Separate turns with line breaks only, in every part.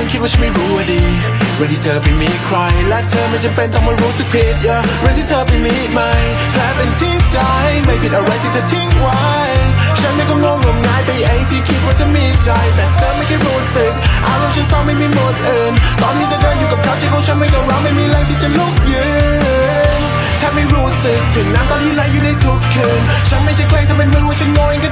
คงคิดว่าฉันไม่รู้ว่าดีเรื่องที่เธอไปมีใคร และเธอไม่จำเป็นต้องมารู้สึกผิดอย่าเรื่องที่เธอไปมีใหม่แค่เป็นที่ใจไม่ผิดอะไรที่เธอทิ้งไว้ ฉันไม่ก็งงงมงายไปเองที่คิดว่าจะมีใจ แต่เธอไม่เคยรู้สึกอารมณ์ฉันเศร้าไม่มีหมดอื่น ตอนนี้เธอเดินอยู่กับเขาใจของฉันไม่กับเราไม่มีแรงที่จะลุกยืนแทบไม่รู้สึกถึงน้ำตาที่ไหลอยู่ในทุกคืน ฉันไม่จะแกล้งทำเป็นมือว่าฉันโง่เองก็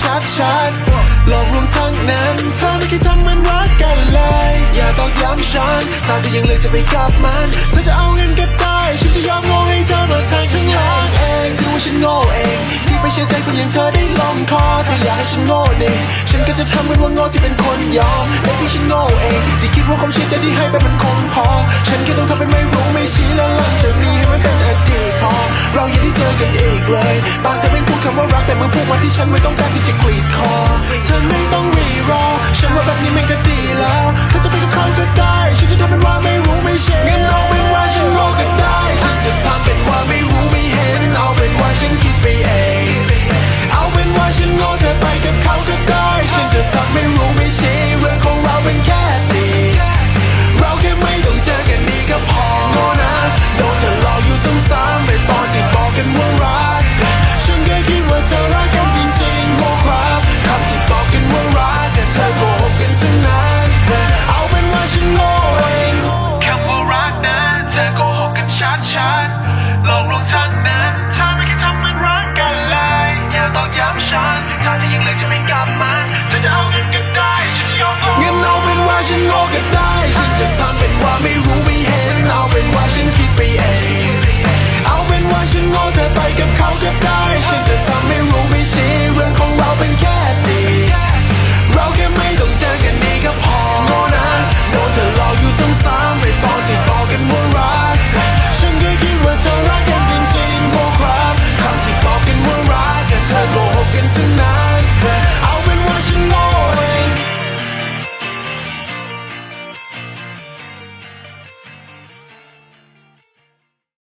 ชัดชัดหลอกลวงทั้งนั้นเธอไม่เคยทำเหมันรักกันเลย อย่าตอกย้ำฉันถ้าเธอยังเลือกจะไปกับมันเธอจะเอาเงินก็ได้ ให้ฉันโง่เองฉันก็จะทำเป็นว่าโง่ที่เป็นคนยอมแต่ที่ฉันโง่เองที่คิดว่าความเชื่อใจที่ให้ไปมันคงพอ ฉันแค่ต้องทำเป็นไม่รู้ไม่ชี้แล้วหลังจากนี้ให้มันเป็นอดีตพอ เราอย่าได้เจอกันอีกเลยบางจะไม่พูดคำว่ารักแต่มึงพูดว่าที่ฉันไม่ต้องการที่จะกรีดคอเธอไม่ต้องรี ชัดชัดหลงกลงทางนั้นถ้าไม่คิดทำมันรักกันเลยอย่าตอกย้ำฉันถ้าจะยิงเลยจะไม่กลับมันเธอจะเอาเงินก็ได้ฉันจะยอมเอาเงินเอาเป็นว่าฉันโง่ก็ได้ฉันจะทำเป็นว่าไม่รู้ไม่